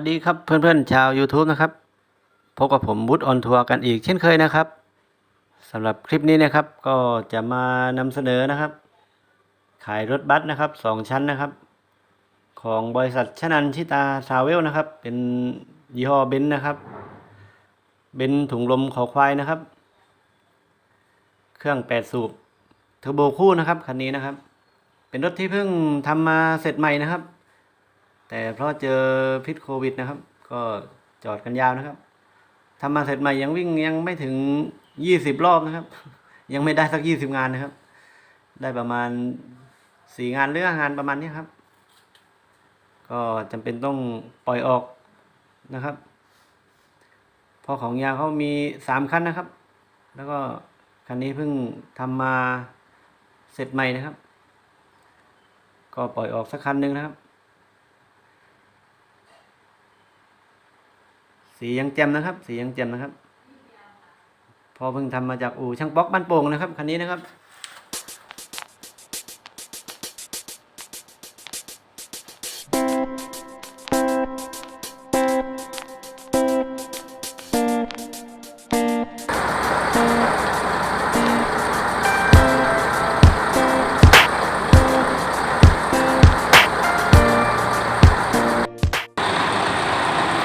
สวัสดีครับเพื่อนๆชาว YouTube นะครับพบกับผมวุฒออนทัวร์กันอีกเช่นเคยนะครับสำหรับคลิปนี้นะครับก็จะมานำเสนอนะครับ ขายรถบัสนะครับสองชั้นนะครับ ของบริษัทชนันชิตาทราเวลนะครับ เป็นยี่ห้อเบนซ์นะครับ เบนซ์ถุงลมขอควายนะครับ เครื่องแปดสูบเทอร์โบคู่นะครับคันนี้นะครับ เป็นรถที่เพิ่งทำมาเสร็จใหม่นะครับ แต่เพราะเจอพิษโควิดนะครับ ก็จอดกันยาวนะครับทำมาเสร็จใหม่ยังวิ่งยังไม่ถึงยี่สิบรอบนะครับ ยังไม่ได้สักยี่สิบงานนะครับ ได้ประมาณสี่งานหรืองานประมาณนี้ครับ ก็จำเป็นต้องปล่อยออกนะครับพราะของยาเขามีสามคันนะครับ แล้วก็คันนี้เพิ่งทำมาเสร็จใหม่นะครับ ก็ปล่อยออกสักคันหนึ่งนะครับ สียังแจ่มนะครับ สียังแจ่มนะครับ พอเพิ่งทำมาจากอู่ช่างป็อกบ้านโป่งนะครับคันนี้นะครับ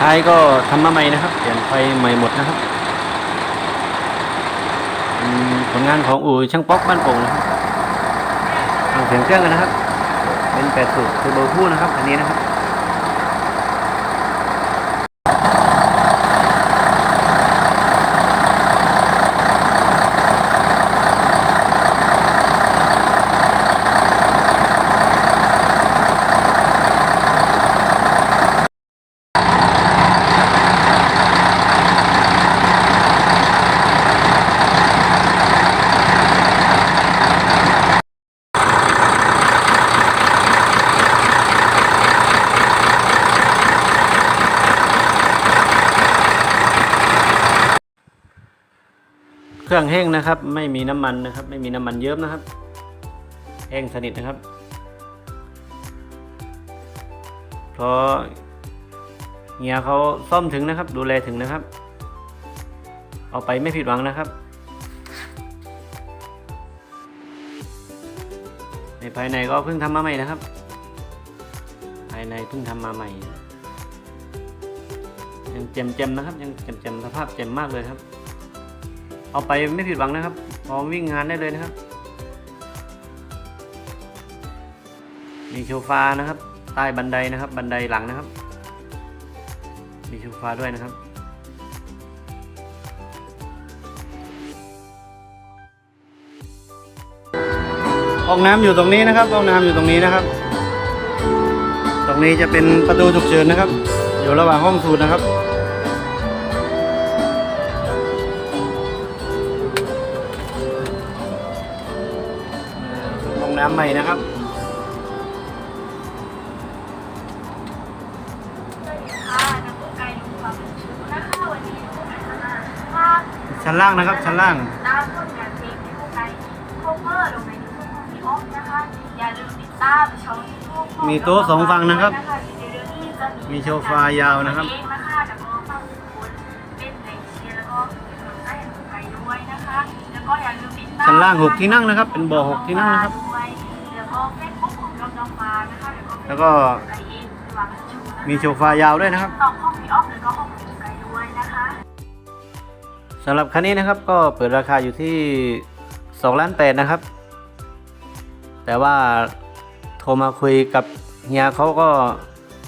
ท้ายก็ทำมาใหม่นะครับ เปลี่ยนไฟใหม่หมดนะครับผลงานของอู่ช่างป๊อกบ้านโป่งนะครับฟังเสียงเครื่องกันนะครับ เป็นแปดสูบเทอร์โบคู่นะครับ อันนี้นะครับ รื่องแห้งนะครับ ไม่มีน้ำมันนะครับ ไม่มีน้ำมันเยิ้มนะครับ แห้งสนิทนะครับพราะเงียเขาซ่อมถึงนะครับ ดูแลถึงนะครับ เอาไปไม่ผิดหวังนะครับ ในภายในก็เพิ่งทำมาใหม่นะครับ ภายในเพิ่งทำมาใหม่ ยังเจ็มๆนะครับ ยังเจ็มๆสภาพเจ็มมากเลยครับ เอาไปไม่ผิดหวังนะครับ พร้อมวิ่งงานได้เลยนะครับ มีโชฟานะครับ ใต้บันไดนะครับ บันไดหลังนะครับ มีโชฟาด้วยนะครับ ห้องน้ำอยู่ตรงนี้นะครับ ห้องน้ำอยู่ตรงนี้นะครับ ตรงนี้จะเป็นประตูฉุกเฉินนะครับ อยู่ระหว่างห้องสูตรนะครับ ห้องน้ำใหม่นะครับค่ะน้ำกุ้งไก่ลงความเป็นชื่อนะคะวันนี้กุ้งไก่ทำงานว่าชั้นล่างนะครับ ชั้นล่างตามผลงานเพลงที่กุ้ไก่โคเวอร์ลงในยูทูบของพี่อ๊อฟนะคะ อย่าลืมติดตามช่องยูทูบของมีโต๊ะสองฝั่งนะครับ มีโซฟายาวนะครับชั้นล่างหกที่นั่งนะครับ เป็นบ่อหกที่นั่งนะครับ แล้วก็เฟซบุ๊กฟ้านะคะแล้วก็แล้วก็ไก่เองหรือว่าประชุมนะคะมีโชฟายาวด้วยนะครับต่อห้อมีออฟแล้วก็ห้องคุณไก่ด้วยนะคะสำหรับคันนี้นะครับก็เปิดราคาอยู่ที่2ล้านแปดนะครับ แต่ว่าโทรมาคุยกับเฮียเขาก็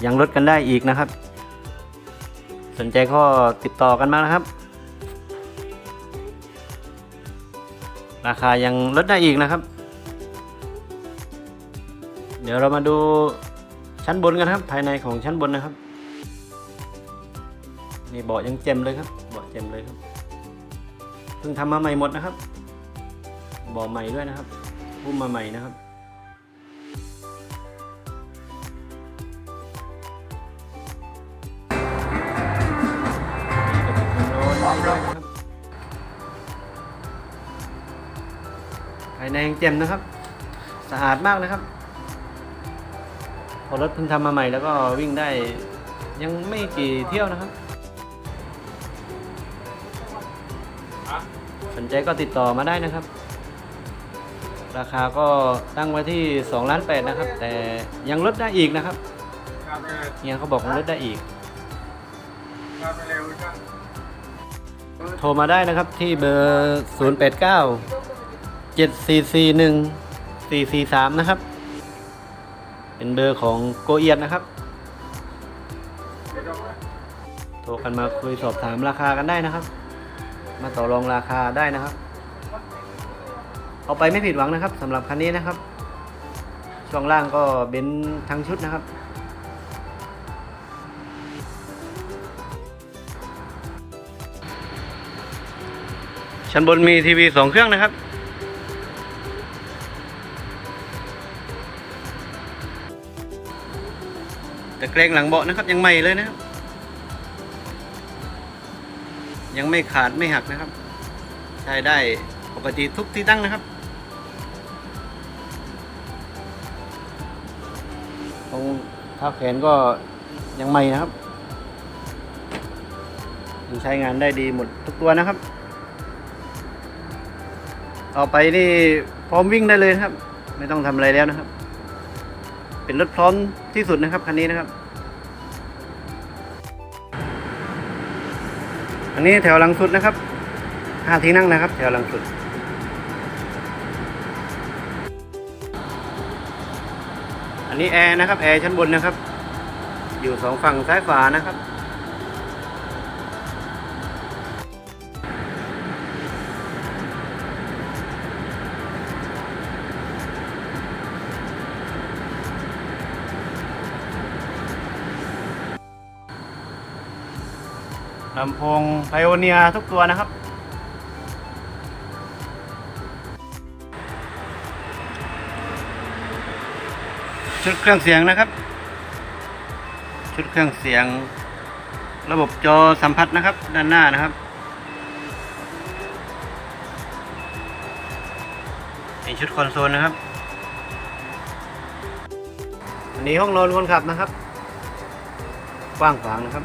ยังลดกันได้อีกนะครับ สนใจก็ติดต่อกันมานะครับ ราคายังลดได้อีกนะครับ ดี๋ยวเรามาดูชั้นบนกันครับ ภายในของชั้นบนนะครับ นี่เบาะยังเจ็มเลยครับเบาะเจ็มเลยครับเพิ่งทำมาใหม่หมดนะครับเบาะใหม่ด้วยนะครับพุ่มมาใหม่นะครับภายในยังเจ็มนะครับ สะอาดมากนะครับ พอรถเพิ่งทำมาใหม่แล้วก็วิ่งได้ยังไม่กี่เที่ยวนะครับ สนใจก็ติดต่อมาได้นะครับ ราคาก็ตั้งไว้ที่2ล้าน8นะครับ แต่ยังลดได้อีกนะครับครับเออเฮียเขาบอกว่าลดได้อีกครับเร็วจังโทรมาได้นะครับที่เบอร์ 0 8 9 7 4 4 1 4 4 3 นะครับ เป็นเบอร์ของโกเอียดนะครับ โทรกันมาคุยสอบถามราคากันได้นะครับ มาต่อรองราคาได้นะครับ เอาไปไม่ผิดหวังนะครับสำหรับคันนี้นะครับ ช่วงล่างก็เบนทั้งชุดนะครับชั้นบนมีทีวีสองเครื่องนะครับ แรงหลังเบาะนะครับ ยังใหม่เลยนะครับ ยังไม่ขาดไม่หักนะครับ ใช้ได้ปกติทุกที่ตั้งนะครับตรงเท้าแขนก็ยังใหม่นะครับยังใช้งานได้ดีหมดทุกตัวนะครับ ต่อไปนี่พร้อมวิ่งได้เลยนะครับ ไม่ต้องทำอะไรแล้วนะครับ เป็นรถพร้อมที่สุดนะครับคันนี้นะครับ อันนี้แถวหลังสุดนะครับห้าที่นั่งนะครับ แถวหลังสุด อันนี้แอร์นะครับ แอร์ชั้นบนนะครับ อยู่สองฝั่งซ้ายขวานะครับ ลำโพงไพโอเนียทุกตัวนะครับ ชุดเครื่องเสียงนะครับ ชุดเครื่องเสียง ระบบจอสัมผัสนะครับ ด้านหน้านะครับนี่ชุดคอนโซลนะครับอันนี้ห้องนอนคนขับนะครับ กว้างขวางนะครับ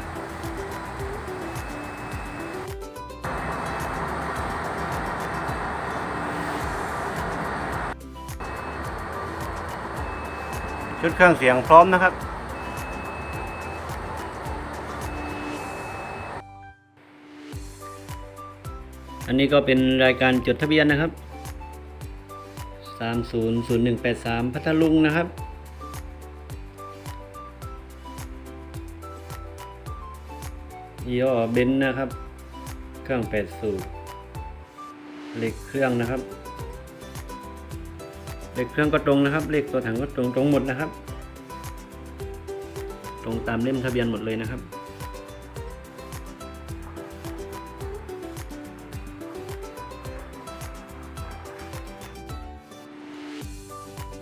ชุดเครื่องเสียงพร้อมนะครับ อันนี้ก็เป็นรายการจดทะเบียนนะครับ 300183 พัทลุงนะครับยี่ห้อเบนนะครับ เครื่อง8สูบเหล็กเครื่องนะครับ เลขเครื่องก็ตรงนะครับ เลขตัวถังก็ตรงตรงหมดนะครับ ตรงตามเล่มทะเบียนหมดเลยนะครับ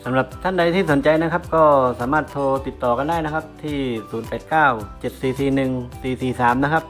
สำหรับท่านใดที่สนใจนะครับก็สามารถโทรติดต่อกันได้นะครับที่ 089 7441 443 นะครับ